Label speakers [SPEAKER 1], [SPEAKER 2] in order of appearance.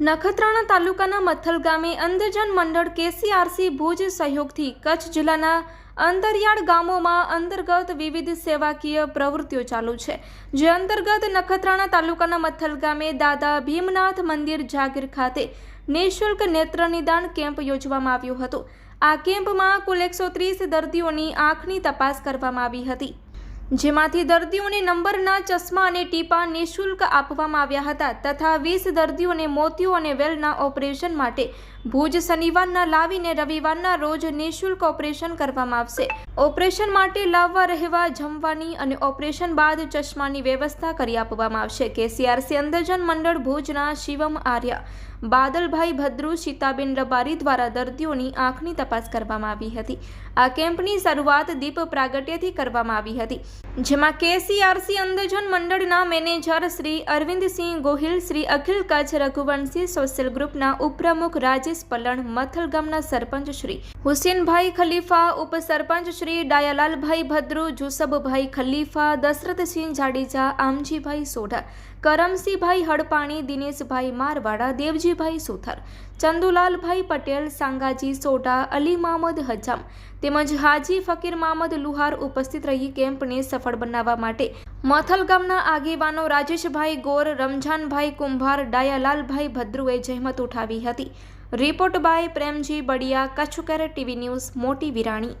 [SPEAKER 1] નખત્રાણા તાલુકાના મથલ ગામે અંધજન મંડળ કેસીઆરસી ભુજ સહયોગથી કચ્છ જિલ્લાના અંતરિયાળ ગામોમાં અંતર્ગત વિવિધ સેવાકીય પ્રવૃત્તિઓ ચાલુ છે. જે અંતર્ગત નખત્રાણા તાલુકાના મથલ ગામે દાદા ભીમનાથ મંદિર જાગીર ખાતે નિઃશુલ્ક નેત્ર નિદાન કેમ્પ યોજવામાં આવ્યો હતો. આ કેમ્પમાં કુલ એકસો ત્રીસ દર્દીઓની આંખની તપાસ કરવામાં આવી હતી. જેમાંથી દર્દીઓને નંબરના ચશ્મા અને ટીપા નિઃશુલ્ક આપવામાં આવ્યા હતા તથા વીસ દર્દીઓને મોતિયો અને વેલના ઓપરેશન માટે ભુજ શનિવારના લાવીને રવિવારના રોજ નિઃશુલ્ક ઓપરેશન કરવામાં આવશે. ઓપરેશન માટે લાવવા રહેવા, જમવાની અને ઓપરેશન બાદ ચશ્માની વ્યવસ્થા કરી આપવામાં આવશે. કેસીઆરસી અંધજન મંડળ ભુજના શિવમ આર્યા, બાદલભાઈ ભદ્રુ સીતાબેન રબારી દ્વારા દર્દીઓની આંખની તપાસ કરવામાં આવી હતી. આ કેમ્પની શરૂઆત દીપ પ્રાગટ્યથી કરવામાં આવી હતી. જેમાં કેસીઆરસી અંધજન મંડળના મેનેજર શ્રી અરવિંદસિંહ ગોહિલ, શ્રી અખિલ કચ્છ રઘુવંશી સોશિયલ ગ્રુપના ઉપપ્રમુખ રાજેશ પલણ, મથલ ગામના સરપંચ શ્રી હુસેનભાઈ ખલીફા, ઉપસરપંચ શ્રી ડાયાલાલભાઈ ભદ્રુ, જુસબભાઈ ખલીફા, દશરથસિંહ જાડેજા, આમજીભાઈ સોઢા કરમસિંહભાઈ હડપાણી, દિનેશભાઈ મારવાડા, દેવજીભાઈ સુથાર, ચંદુલાલભાઈ પટેલ, સાંગાજી સોઢા, અલી મામદ હજામ તેમજ હાજી ફકીર મામદ લુહાર ઉપસ્થિત રહી કેમ્પને સફળ બનાવવા માટે મથલ ગામના આગેવાનો રાજેશભાઈ ગોર રમઝાનભાઈ કુંભાર, ડાયાલાલભાઈ ભદ્રુએ જહેમત ઉઠાવી હતી. રિપોર્ટ બાય પ્રેમજી બડિયા, કચ્છકર ટીવી ન્યૂઝ, મોટી વિરાણી.